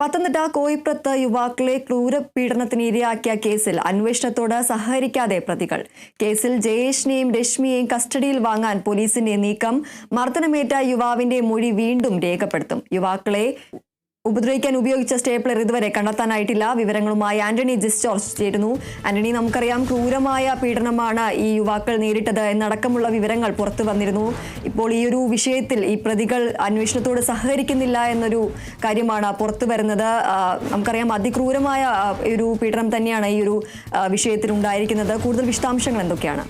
പത്തനംതിട്ട കോയിപ്രത്ത് യുവാക്കളെ ക്രൂരപീഡനത്തിന് ഇരയാക്കിയ കേസിൽ അന്വേഷണത്തോട് സഹകരിക്കാതെ പ്രതികൾ. കേസിൽ ജയേഷിനെയും രശ്മിയെയും കസ്റ്റഡിയിൽ വാങ്ങാൻ പോലീസിന്റെ നീക്കം മർദ്ദനമേറ്റ യുവാവിന്റെ മൊഴി വീണ്ടും രേഖപ്പെടുത്തും. യുവാക്കളെ ഉപദ്രവിക്കാൻ ഉപയോഗിച്ച സ്റ്റേപ്ലർ ഇതുവരെ കണ്ടെത്താനായിട്ടില്ല. വിവരങ്ങളുമായി ആന്റണി ജിസ് ജോർജ് ചേരുന്നു ആന്റണി നമുക്കറിയാം ക്രൂരമായ പീഡനമാണ് ഈ യുവാക്കൾ നേരിട്ടത് എന്നടക്കമുള്ള വിവരങ്ങൾ പുറത്തു വന്നിരുന്നു. ഇപ്പോൾ ഈ ഒരു വിഷയത്തിൽ ഈ പ്രതികൾ അന്വേഷണത്തോട് സഹകരിക്കുന്നില്ല എന്നൊരു കാര്യമാണ് പുറത്തു വരുന്നത്. നമുക്കറിയാം അതിക്രൂരമായ ഒരു പീഡനം തന്നെയാണ് ഈ ഒരു വിഷയത്തിൽ ഉണ്ടായിരിക്കുന്നത് കൂടുതൽ വിശദാംശങ്ങൾ എന്തൊക്കെയാണ്?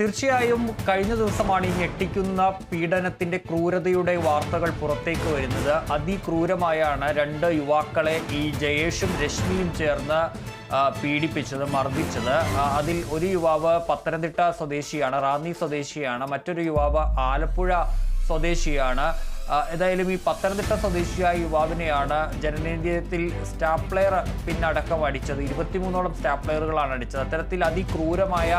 തീർച്ചയായും കഴിഞ്ഞ ദിവസമാണ് ഈ ഞെട്ടിക്കുന്ന പീഡനത്തിന്റെ ക്രൂരതയുടെ വാർത്തകൾ പുറത്തേക്ക് വരുന്നത്. അതിക്രൂരമായാണ് രണ്ട് യുവാക്കളെ ഈ ജയേഷും രശ്മിയും ചേർന്ന് പീഡിപ്പിച്ചത് മർദ്ദിച്ചത്. അതിൽ ഒരു യുവാവ് പത്തനംതിട്ട സ്വദേശിയാണ് റാന്നി സ്വദേശിയാണ്. മറ്റൊരു യുവാവ് ആലപ്പുഴ സ്വദേശിയാണ്. ഏതായാലും ഈ പത്തനംതിട്ട സ്വദേശിയായ യുവാവിനെയാണ് ജനനേന്ദ്രിയത്തിൽ സ്റ്റാപ്ലെയർ പിന്നടക്കം അടിച്ചത്. ഇരുപത്തിമൂന്നോളം സ്റ്റാപ്ലെയറുകളാണ് അടിച്ചത്. അത്തരത്തിൽ അതിക്രൂരമായ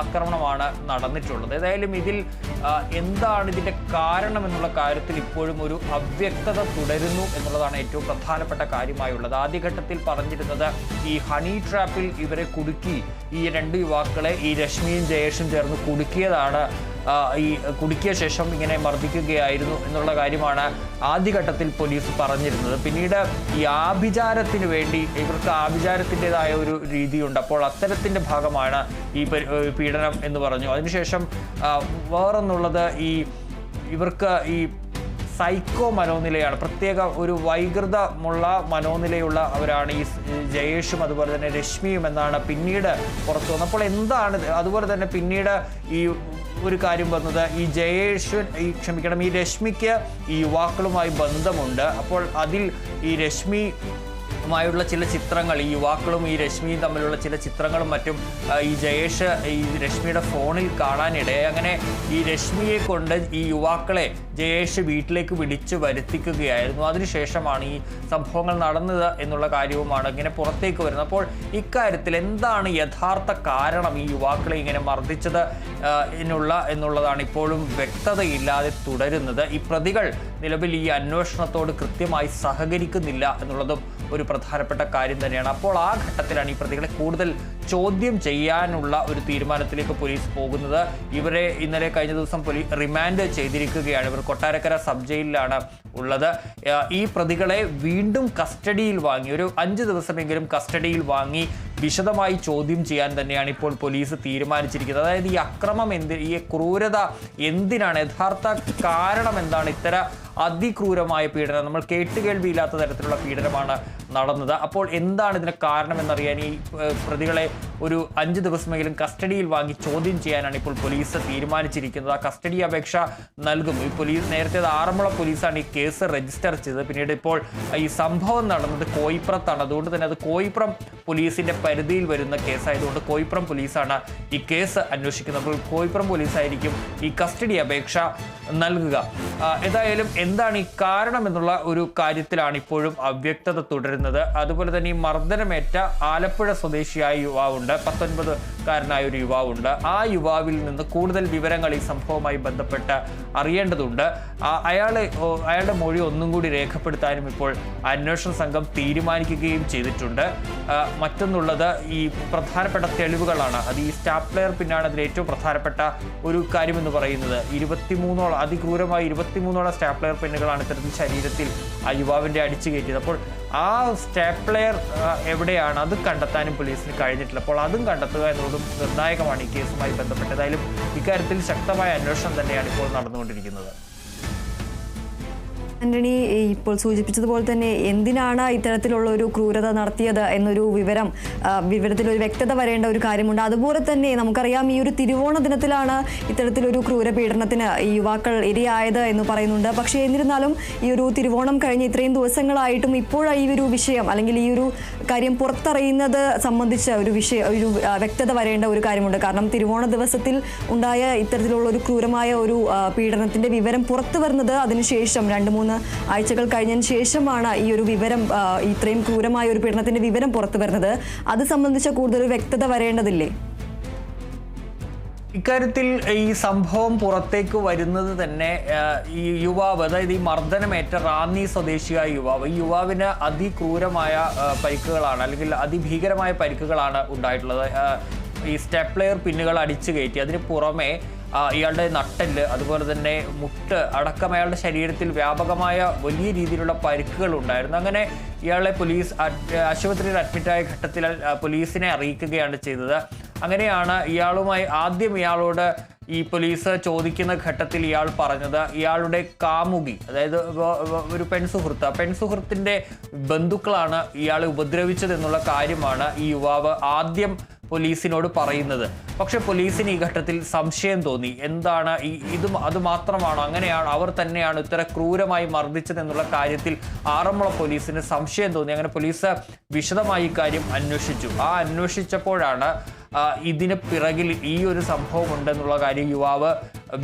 ആക്രമണമാണ് നടന്നിട്ടുള്ളത്. ഏതായാലും ഇതിൽ എന്താണ് ഇതിന്റെ കാരണം എന്നുള്ള കാര്യത്തിൽ ഇപ്പോഴും ഒരു അവ്യക്തത തുടരുന്നു എന്നുള്ളതാണ് ഏറ്റവും പ്രധാനപ്പെട്ട കാര്യമായുള്ളത്. ആദ്യഘട്ടത്തിൽ പറഞ്ഞിരുന്നത് ഈ ഹണി ട്രാപ്പിൽ ഇവരെ കുടുക്കി ഈ രണ്ട് യുവാക്കളെ ഈ രശ്മിയും ജയേഷും ചേർന്ന് കുടുക്കിയതാണ് ഈ കുടുക്കിയ ശേഷം ഇങ്ങനെ മർദ്ദിക്കുകയായിരുന്നു എന്നുള്ള കാര്യമാണ് ആദ്യഘട്ടത്തിൽ പോലീസ് പറഞ്ഞിരുന്നത്. പിന്നീട് ഈ ആഭിചാരത്തിന് വേണ്ടി ഇവർക്ക് ആഭിചാരത്തിന്റെതായ ഒരു രീതിയുണ്ട്. അപ്പോൾ അത്തരത്തിന്റെ ഭാഗമാണ് ഈ പീഡനം എന്ന് പറഞ്ഞു. അതിനുശേഷം വേറൊന്നുള്ളത് ഈ ഇവർക്ക് ഈ സൈക്കോ മനോനിലയാണ്. പ്രത്യേക ഒരു വൈകൃതമുള്ള മനോനിലയുള്ള അവരാണ് ഈ ജയേഷും അതുപോലെ തന്നെ രശ്മിയും എന്നാണ് പിന്നീട് പുറത്തു വന്നത്. അപ്പോൾ എന്താണ് അതുപോലെ തന്നെ പിന്നീട് ഈ ഒരു കാര്യം വന്നത്? ഈ ജയേഷ് ഈ ക്ഷമിക്കണം ഈ രശ്മിക്ക് ഈ യുവാക്കളുമായി ബന്ധമുണ്ട്. അപ്പോൾ അതിൽ ഈ രശ്മി മായുള്ള ചില ചിത്രങ്ങൾ ഈ യുവാക്കളും ഈ രശ്മിയും തമ്മിലുള്ള ചില ചിത്രങ്ങളും മറ്റും ഈ ജയേഷ് ഈ രശ്മിയുടെ ഫോണിൽ കാണാനിടയായി. അങ്ങനെ ഈ രശ്മിയെ കൊണ്ട് ഈ യുവാക്കളെ ജയേഷ് വീട്ടിലേക്ക് വിളിച്ചു വരുത്തിക്കുകയായിരുന്നു. അതിനുശേഷമാണ് ഈ സംഭവങ്ങൾ നടന്നത് എന്നുള്ള കാര്യവുമാണ് ഇങ്ങനെ പുറത്തേക്ക് വരുന്നത്. അപ്പോൾ ഇക്കാര്യത്തിൽ എന്താണ് യഥാർത്ഥ കാരണം ഈ യുവാക്കളെ ഇങ്ങനെ മർദ്ദിച്ചത് എന്നുള്ള എന്നുള്ളതാണ് ഇപ്പോഴും വ്യക്തതയില്ലാതെ തുടരുന്നത്. ഈ പ്രതികൾ നിലവിൽ ഈ അന്വേഷണത്തോട് കൃത്യമായി സഹകരിക്കുന്നില്ല എന്നുള്ളതും ഒരു പ്രധാനപ്പെട്ട കാര്യം തന്നെയാണ്. അപ്പോൾ ആ ഘട്ടത്തിലാണ് ഈ പ്രതികളെ കൂടുതൽ ചോദ്യം ചെയ്യാനുള്ള ഒരു തീരുമാനത്തിലേക്ക് പോലീസ് പോകുന്നത്. ഇവരെ ഇന്നലെ കഴിഞ്ഞ ദിവസം പോലീസ് റിമാൻഡ് ചെയ്തിരിക്കുകയാണ്. ഇവർ കൊട്ടാരക്കര സബ് ജയിലിലാണ് ഉള്ളത് ഈ പ്രതികളെ വീണ്ടും കസ്റ്റഡിയിൽ വാങ്ങി ഒരു അഞ്ച് ദിവസമെങ്കിലും കസ്റ്റഡിയിൽ വാങ്ങി വിശദമായി ചോദ്യം ചെയ്യാൻ തന്നെയാണ് ഇപ്പോൾ പോലീസ് തീരുമാനിച്ചിരിക്കുന്നത്. അതായത് ഈ അക്രമം എന്ത് ഈ ക്രൂരത എന്തിനാണ് യഥാർത്ഥ കാരണം എന്താണ് ഇത്തരം അതിക്രൂരമായ പീഡനം. നമ്മൾ കേട്ടുകേൾവിയില്ലാത്ത തരത്തിലുള്ള പീഡനമാണ് നടന്നത്. അപ്പോൾ എന്താണ് ഇതിന് കാരണം എന്നറിയാൻ ഈ പ്രതികളെ ഒരു അഞ്ച് ദിവസമെങ്കിലും കസ്റ്റഡിയിൽ വാങ്ങി ചോദ്യം ചെയ്യാനാണ് ഇപ്പോൾ പോലീസ് തീരുമാനിച്ചിരിക്കുന്നത്. ആ കസ്റ്റഡി അപേക്ഷ നൽകും ഈ പോലീസ് നേരത്തെ ആറന്മുള പോലീസാണ് ഈ കേസ് രജിസ്റ്റർ ചെയ്തത്. പിന്നീട് ഇപ്പോൾ ഈ സംഭവം നടന്നത് കോയിപ്പുറത്താണ് അതുകൊണ്ട് തന്നെ അത് കോയിപ്പുറം പോലീസിന്റെ പരിധിയിൽ വരുന്ന കേസായതുകൊണ്ട് കോയിപ്പുറം പോലീസാണ് ഈ കേസ് അന്വേഷിക്കുന്നത്. അപ്പോൾ കോയിപ്പുറം പോലീസായിരിക്കും ഈ കസ്റ്റഡി അപേക്ഷ നൽകുക. ഏതായാലും എന്താണ് ഈ കാരണം എന്നുള്ള ഒരു കാര്യത്തിലാണ് ഇപ്പോഴും അവ്യക്തത തുടരുന്നത്. അതുപോലെ തന്നെ ഈ മർദ്ദനമേറ്റ ആലപ്പുഴ സ്വദേശിയായ യുവാവുണ്ട്. പത്തൊൻപത് കാരനായ ഒരു യുവാവുണ്ട്. ആ യുവാവിൽ നിന്ന് കൂടുതൽ വിവരങ്ങൾ ഈ സംഭവവുമായി ബന്ധപ്പെട്ട് അറിയേണ്ടതുണ്ട്. അയാളെ അയാളുടെ മൊഴി ഒന്നും കൂടി രേഖപ്പെടുത്താനും ഇപ്പോൾ അന്വേഷണ സംഘം തീരുമാനിക്കുകയും ചെയ്തിട്ടുണ്ട്. മറ്റൊന്നുള്ളത് ഈ പ്രധാനപ്പെട്ട തെളിവുകളാണ്. അത് ഈ സ്റ്റാപ്ലെയർ പിന്നാണ് അതിൽ ഏറ്റവും പ്രധാനപ്പെട്ട ഒരു കാര്യമെന്ന് പറയുന്നത്. ഇരുപത്തിമൂന്നോളം അതിക്രൂരമായി ഇരുപത്തിമൂന്നോളം സ്റ്റാപ്ലെയർ പെന്നുകളാണ് ഇത്തരത്തിൽ ശരീരത്തിൽ ആ യുവാവിന്റെ അടിച്ചു കയറ്റിയത്. അപ്പോൾ ആ സ്റ്റാപ്ലെയർ എവിടെയാണ്? അത് കണ്ടെത്താനും പോലീസിന് കഴിഞ്ഞിട്ടില്ല. അപ്പോൾ അതും കണ്ടെത്തുക എന്നുള്ളതും നിർണായകമാണ് ഈ കേസുമായി ബന്ധപ്പെട്ട് ഏതായാലും ഇക്കാര്യത്തിൽ ശക്തമായ അന്വേഷണം തന്നെയാണ് ഇപ്പോൾ നടന്നുകൊണ്ടിരിക്കുന്നത്. ആന്റണി ഇപ്പോൾ സൂചിപ്പിച്ചതുപോലെ തന്നെ എന്തിനാണ് ഇത്തരത്തിലുള്ള ഒരു ക്രൂരത നടത്തിയത് എന്നൊരു വിവരം വിവരത്തിൽ ഒരു വ്യക്തത വരേണ്ട ഒരു കാര്യമുണ്ട്. അതുപോലെ തന്നെ നമുക്കറിയാം ഈ ഒരു തിരുവോണ ദിനത്തിലാണ് ഇത്തരത്തിലൊരു ക്രൂര പീഡനത്തിന് യുവാക്കൾ ഇരയായത് എന്ന് പറയുന്നുണ്ട്. പക്ഷേ എന്നിരുന്നാലും ഈ ഒരു തിരുവോണം കഴിഞ്ഞ് ഇത്രയും ദിവസങ്ങളായിട്ടും ഇപ്പോഴാണ് ഈ ഒരു വിഷയം അല്ലെങ്കിൽ ഈ ഒരു കാര്യം പുറത്തറിയുന്നത് സംബന്ധിച്ച ഒരു വിഷയം ഒരു വ്യക്തത വരേണ്ട ഒരു കാര്യമുണ്ട്. കാരണം തിരുവോണ ദിവസത്തിൽ ഉണ്ടായ ഇത്തരത്തിലുള്ള ഒരു ക്രൂരമായ ഒരു പീഡനത്തിന്റെ വിവരം പുറത്തു വരുന്നത് അതിനുശേഷം രണ്ട് മൂന്ന് ആഴ്ചകൾ കഴിഞ്ഞതിന് ശേഷമാണ് ഈ ഒരു വിവരം ഇത്രയും ക്രൂരമായ ഒരു പീഡനത്തിന്റെ വിവരം പുറത്തു വരുന്നത്. അത് സംബന്ധിച്ച കൂടുതൽ വ്യക്തത വരേണ്ടതില്ലേ? ഇക്കാര്യത്തിൽ ഈ സംഭവം പുറത്തേക്ക് വരുന്നത് തന്നെ ഈ യുവാവ് അതായത് ഈ മർദ്ദനമേറ്റ റാന്നി സ്വദേശിയായ യുവാവ് ഈ യുവാവിന് അതിക്രൂരമായ പരിക്കുകളാണ് അല്ലെങ്കിൽ അതിഭീകരമായ പരിക്കുകളാണ് ഉണ്ടായിട്ടുള്ളത്. ഈ സ്റ്റെപ്ലെയർ പിന്നുകൾ അടിച്ചു കയറ്റി അതിന് പുറമെ ഇയാളുടെ നട്ടൽ അതുപോലെ തന്നെ മുട്ട് അടക്കം അയാളുടെ ശരീരത്തിൽ വ്യാപകമായ വലിയ രീതിയിലുള്ള പരിക്കുകൾ ഉണ്ടായിരുന്നു. അങ്ങനെ ഇയാളെ പോലീസ് ആശുപത്രിയിൽ അഡ്മിറ്റായ ഘട്ടത്തിൽ പോലീസിനെ അറിയിക്കുകയാണ് ചെയ്തത്. അങ്ങനെയാണ് ഇയാളുമായി ആദ്യം ഇയാളോട് ഈ പോലീസ് ചോദിക്കുന്ന ഘട്ടത്തിൽ ഇയാൾ പറഞ്ഞത്. ഇയാളുടെ കാമുകി അതായത് ഒരു പെൺസുഹൃത്ത്. പെൺസുഹൃത്തിന്റെ ബന്ധുക്കളാണ് ഇയാളെ ഉപദ്രവിച്ചതെന്നുള്ള കാര്യമാണ് ഈ യുവാവ് ആദ്യം പോലീസിനോട് പറയുന്നത്. പക്ഷെ പോലീസിന് ഈ ഘട്ടത്തിൽ സംശയം തോന്നി. എന്താണ് ഈ ഇത് അത് മാത്രമാണോ? അങ്ങനെയാണ്? അവർ തന്നെയാണ് ഇത്ര ക്രൂരമായി മർദ്ദിച്ചത് എന്നുള്ള കാര്യത്തിൽ ആറന്മുള പോലീസിന് സംശയം തോന്നി. അങ്ങനെ പോലീസ് വിശദമായി കാര്യം അന്വേഷിച്ചു. ആ അന്വേഷിച്ചപ്പോഴാണ് ഇതിന് പിറകിൽ ഈ ഒരു സംഭവം ഉണ്ടെന്നുള്ള കാര്യം യുവാവ്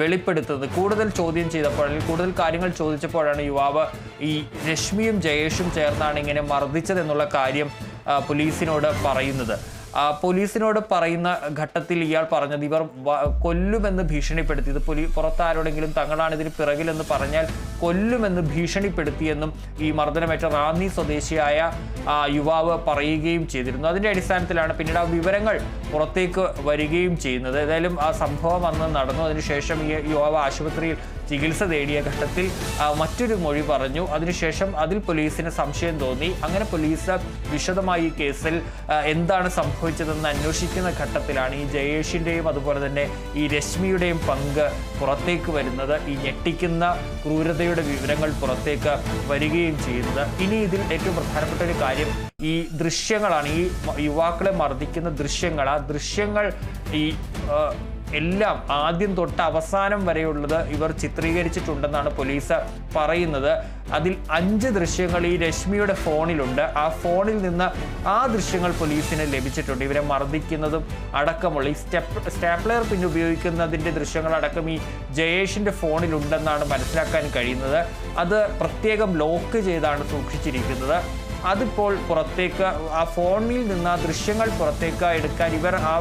വെളിപ്പെടുത്തുന്നത്. കൂടുതൽ ചോദ്യം ചെയ്തപ്പോൾ അല്ലെങ്കിൽ കൂടുതൽ കാര്യങ്ങൾ ചോദിച്ചപ്പോഴാണ് യുവാവ് ഈ രശ്മിയും ജയേഷും ചേർന്നാണ് ഇങ്ങനെ മർദ്ദിച്ചത് എന്നുള്ള കാര്യം പോലീസിനോട് പറയുന്നത്. പോലീസിനോട് പറയുന്ന ഘട്ടത്തിൽ ഇയാൾ പറഞ്ഞത് ഇവർ കൊല്ലുമെന്ന് ഭീഷണിപ്പെടുത്തി. ഇത് പൊലീ പുറത്താരോടെങ്കിലും തങ്ങളാണ് ഇതിന് പിറകിലെന്ന് പറഞ്ഞാൽ കൊല്ലുമെന്ന് ഭീഷണിപ്പെടുത്തിയെന്നും ഈ മർദ്ദനമേറ്റ റാന്നി സ്വദേശിയായ യുവാവ് പറയുകയും ചെയ്തിരുന്നു. അതിന്റെ അടിസ്ഥാനത്തിലാണ് പിന്നീട് ആ വിവരങ്ങൾ പുറത്തേക്ക് വരികയും ചെയ്യുന്നത്. ഏതായാലും ആ സംഭവം അന്ന് നടന്നു. അതിനുശേഷം ഈ യുവാവ് ആശുപത്രിയിൽ ചികിത്സ തേടിയ ഘട്ടത്തിൽ മറ്റൊരു മൊഴി പറഞ്ഞു. അതിനുശേഷം അതിൽ പോലീസിന് സംശയം തോന്നി. അങ്ങനെ പോലീസ് വിശദമായി ഈ കേസിൽ എന്താണ് സംഭവിച്ചതെന്ന് അന്വേഷിക്കുന്ന ഘട്ടത്തിലാണ് ഈ ജയേഷിന്റെയും അതുപോലെ തന്നെ ഈ രശ്മിയുടെയും പങ്ക് പുറത്തേക്ക് വരുന്നത്. ഈ ഞെട്ടിക്കുന്ന ക്രൂരതയുടെ വിവരങ്ങൾ പുറത്തേക്ക് വരികയും ചെയ്യുന്നത്. ഇനി ഇതിൽ ഏറ്റവും പ്രധാനപ്പെട്ട ഒരു കാര്യം ഈ ദൃശ്യങ്ങളാണ് ഈ യുവാക്കളെ മർദ്ദിക്കുന്ന ദൃശ്യങ്ങൾ. ആ ദൃശ്യങ്ങൾ ഈ എല്ലാം ആദ്യം തൊട്ട് അവസാനം വരെയുള്ളത് ഇവർ ചിത്രീകരിച്ചിട്ടുണ്ടെന്നാണ് പോലീസ് പറയുന്നത്. അതിൽ അഞ്ച് ദൃശ്യങ്ങൾ ഈ രശ്മിയുടെ ഫോണിലുണ്ട്. ആ ഫോണിൽ നിന്ന് ആ ദൃശ്യങ്ങൾ പോലീസിന് ലഭിച്ചിട്ടുണ്ട്. ഇവരെ മർദ്ദിക്കുന്നതും അടക്കമുള്ള ഈ സ്റ്റെപ്പ് സ്റ്റാപ്ലെയർ പിന്നെ ഉപയോഗിക്കുന്നതിന്റെ ദൃശ്യങ്ങളടക്കം ഈ ജയേഷിന്റെ ഫോണിലുണ്ടെന്നാണ് മനസ്സിലാക്കാൻ കഴിയുന്നത്. അത് പ്രത്യേകം ലോക്ക് ചെയ്താണ് സൂക്ഷിച്ചിരിക്കുന്നത്. അതിപ്പോൾ പുറത്തേക്ക് ആ ഫോണിൽ നിന്ന് ദൃശ്യങ്ങൾ പുറത്തേക്ക് എടുക്കാൻ ഇവർ ആ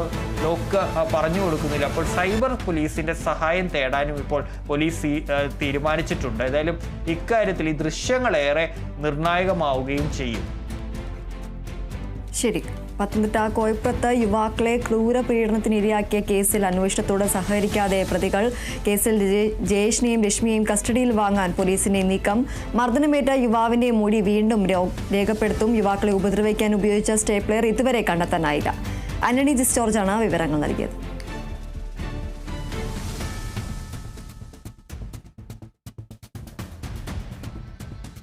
ലോക്ക് പറഞ്ഞു കൊടുക്കുന്നില്ല. അപ്പോൾ സൈബർ പോലീസിന്റെ സഹായം തേടാനും ഇപ്പോൾ പോലീസ് തീരുമാനിച്ചിട്ടുണ്ട്. ഏതായാലും ഇക്കാര്യത്തിൽ ഈ ദൃശ്യങ്ങളേറെ നിർണായകമാവുകയും ചെയ്യും. ശരി. പത്തനംതിട്ട കോയപ്പുറത്ത് യുവാക്കളെ ക്രൂരപീഡനത്തിന് ഇരയാക്കിയ കേസിൽ അന്വേഷണത്തോട് സഹകരിക്കാതെ പ്രതികൾ കേസിൽ ജയ- ജയേഷിനെയും രശ്മിയെയും കസ്റ്റഡിയിൽ വാങ്ങാൻ പോലീസിന്റെ നീക്കം. മർദ്ദനമേറ്റ യുവാവിന്റെ മൊഴി വീണ്ടും രേഖപ്പെടുത്തും. യുവാക്കളെ ഉപദ്രവിക്കാൻ ഉപയോഗിച്ച സ്റ്റേപ്ലെയർ ഇതുവരെ കണ്ടെത്താനായില്ല. ആന്റണി ജിസ്റ്റോർജാണ് വിവരങ്ങൾ നൽകിയത്.